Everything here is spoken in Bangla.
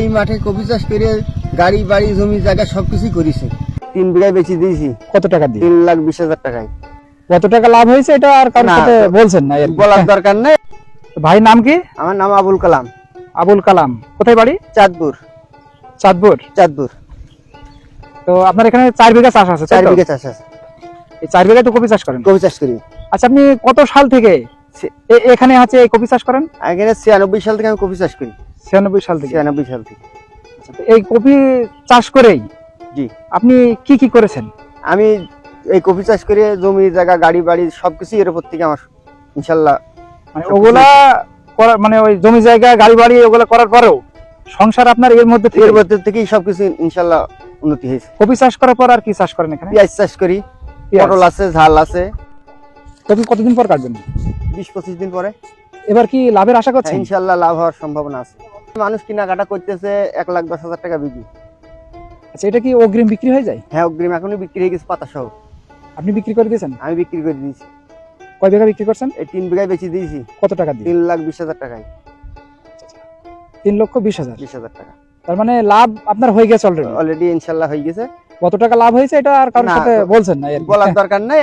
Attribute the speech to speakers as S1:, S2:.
S1: এই মাঠে কপি চাষ করে গাড়ি বাড়ি জমি জায়গা সবকিছুই করেছে। তিন বিঘায় বেশি দিয়েছি।
S2: কত টাকা দিয়ে?
S1: তিন লাখ বিশ হাজার টাকায়।
S2: কত টাকা লাভ হয়েছে এটা আর কারোর সাথে বলছেন না
S1: বলার দরকার নেই।
S2: ভাই নাম কি?
S1: আমার নাম আবুল কালাম।
S2: আবুল কালাম। কোথায় বাড়ি?
S1: চাঁদপুর।
S2: চাঁদপুর?
S1: চাঁদপুর।
S2: তো আপনার এখানে চার বিঘা চাষ আছে
S1: চার বিঘা চাষ আছে।
S2: এই চার বিঘা তো কপি চাষ করেন?
S1: কপি চাষ করি।
S2: আচ্ছা আপনি কত সাল থেকে এখানে আছে এই কপি চাষ করেন?
S1: এখানে ছিয়ানব্বই সাল থেকে আমি কপি চাষ করি।
S2: ছিয়ানব্বই সাল থেকে?
S1: ছিয়ানব্বই সাল থেকে।
S2: আচ্ছা, এই কপি চাষ করেই
S1: জি।
S2: আপনি কি কি করেছেন?
S1: আমি এই কপি চাষ করে জমি জায়গা গাড়ি বাড়ি সবকিছু এর উপর থেকে আমার ইনশাল্লাহ
S2: মানে ওগুলা করার মানে ওই জমি জায়গা গাড়ি বাড়ি ওগুলা করার পরেও সংসার আপনার এর মধ্যে
S1: এর মধ্যে থেকেই সবকিছু ইনশাল্লাহ উন্নতি হয়েছে।
S2: কপি চাষ করার পর আর কি চাষ করেন এখানে?
S1: পেঁয়াজ চাষ করি পটল আছে ঝাল আছে।
S2: কপি কতদিন পর কাটবেন?
S1: বিশ পঁচিশ দিন পরে।
S2: এবার কি লাভের আশা
S1: হ্যাঁ,
S2: করছেন
S1: ইনশাল্লাহ লাভ হওয়ার সম্ভাবনা আছে। মানুষ কেনাকাটা করতেছে এক লাখ দশ হাজার টাকা বিক্রি।
S2: আচ্ছা এটা কি অগ্রিম বিক্রি হয়ে যায়?
S1: হ্যাঁ অগ্রিম এখনই বিক্রি হয়ে গেছে পাতা সহ।
S2: আপনি বিক্রি করে দিয়েছেন?
S1: আমি বিক্রি করে দিয়েছি।
S2: কয় বিঘা বিক্রি করছেন?
S1: এই তিন বিঘায় বেশি দিয়েছি।
S2: কত টাকা দিয়ে?
S1: তিন লাখ বিশ হাজার টাকায়।
S2: তিন লক্ষ বিশ হাজার?
S1: বিশ হাজার টাকা।
S2: তার মানে লাভ আপনার হয়ে গেছে অলরেডি
S1: অলরেডি ইনশাল্লাহ হয়ে গেছে।
S2: কত টাকা লাভ হয়েছে এটা আর কারোর সাথে বলছেন না
S1: বলার দরকার নাই।